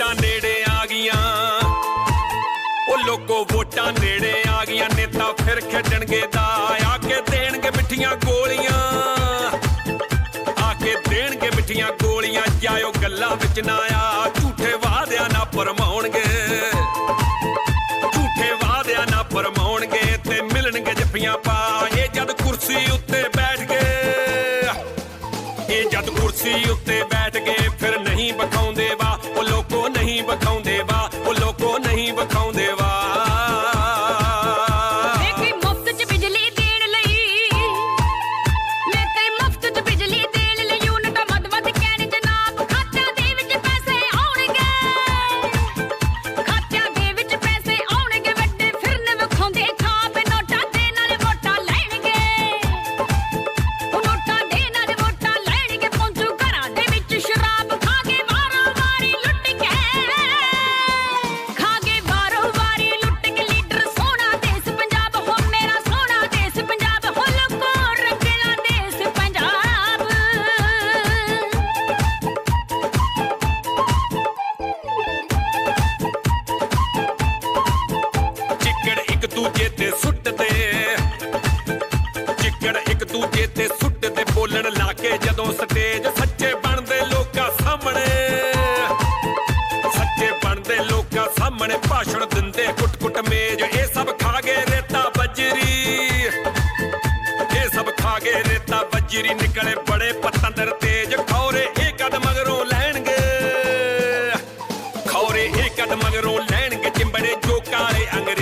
ਵੋਟਾਂ ਨੇੜੇ ਆ ਗਈਆਂ। ਉਹ ਲੋਕੋ ਵੋਟਾਂ ਨੇੜੇ ਆ ਗਈਆਂ ਨੇਤਾ ਫਿਰ ਖੇਡਣਗੇ ਦਾ। ਆ ਕੇ ਦੇਣਗੇ ਮਿੱਠੀਆਂ ਗੋਲੀਆਂ। ਆ ਕੇ ਦੇਣਗੇ ਮਿੱਠੀਆਂ ਗੋਲੀਆਂ। ਜਾਇਓ ਗੱਲਾਂ ਵਿੱਚ ਨਾ ਆ। ਝੂਠੇ ਵਾਅਦਿਆਂ ਨਾ ਪਰਮਾਉਣਗੇ ਝੂਠੇ ਵਾਅਦਿਆਂ ਨਾ ਪਰਮਾਉਣਗੇ ਤੇ ਮਿਲਣਗੇ ਜੱਫੀਆਂ ਪਾ। ਇਹ ਜਦ ਕੁਰਸੀ ਉੱਤੇ ਬੈਠ ਗਏ ਇਹ ਜਦ ਕੁਰਸੀ ਉੱਤੇ ਬੈਠ ਗਏ ਫਿਰ ਨਹੀਂ ਬਖਾਉਂਦੇ ਵਾ। ਉਹ ਨਹੀਂ ਵਿਖਾਉਂਦੇ ਇੱਕ ਦੂਜੇ ਤੇ ਸੁੱਟਦੇ ਬੋਲਣ ਲਾ ਕੇ ਜਦੋਂ ਸਟੇਜ ਸੱਚੇ ਬਣਦੇ ਲੋਕਾਂ ਸਾਹਮਣੇ। ਸੱਚੇ ਬਣਦੇ ਲੋਕਾਂ ਸਾਹਮਣੇ ਭਾਸ਼ਣ ਦਿੰਦੇ ਕੁੱਟ-ਕੁੱਟ ਮੇਜ। ਇਹ ਸਭ ਖਾ ਗਏ ਰੇਤਾ ਬੱਜਰੀ। ਇਹ ਸਭ ਖਾ ਗਏ ਰੇਤਾ ਬੱਜਰੀ। ਨਿਕਲੇ ਬੜੇ ਪਤੰਦਰ ਤੇਜ। ਖੌਰੇ ਇਹ ਕਦ ਮਗਰੋਂ ਲੈਣਗੇ? ਖੌਰੇ ਇਹ ਕਦ ਮਗਰੋਂ ਲੈਣਗੇ? ਚਿੰਬੜੇ ਜੋ ਕਾਲੇ ਅੰਗਰੇਜ਼।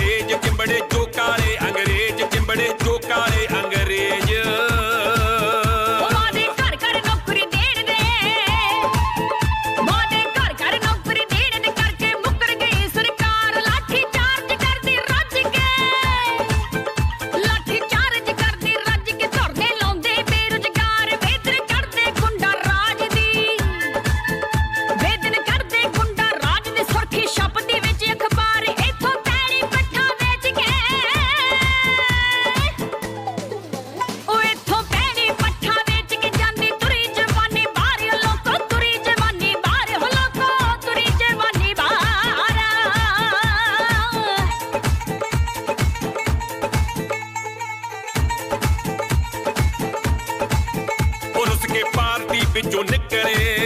जो निकले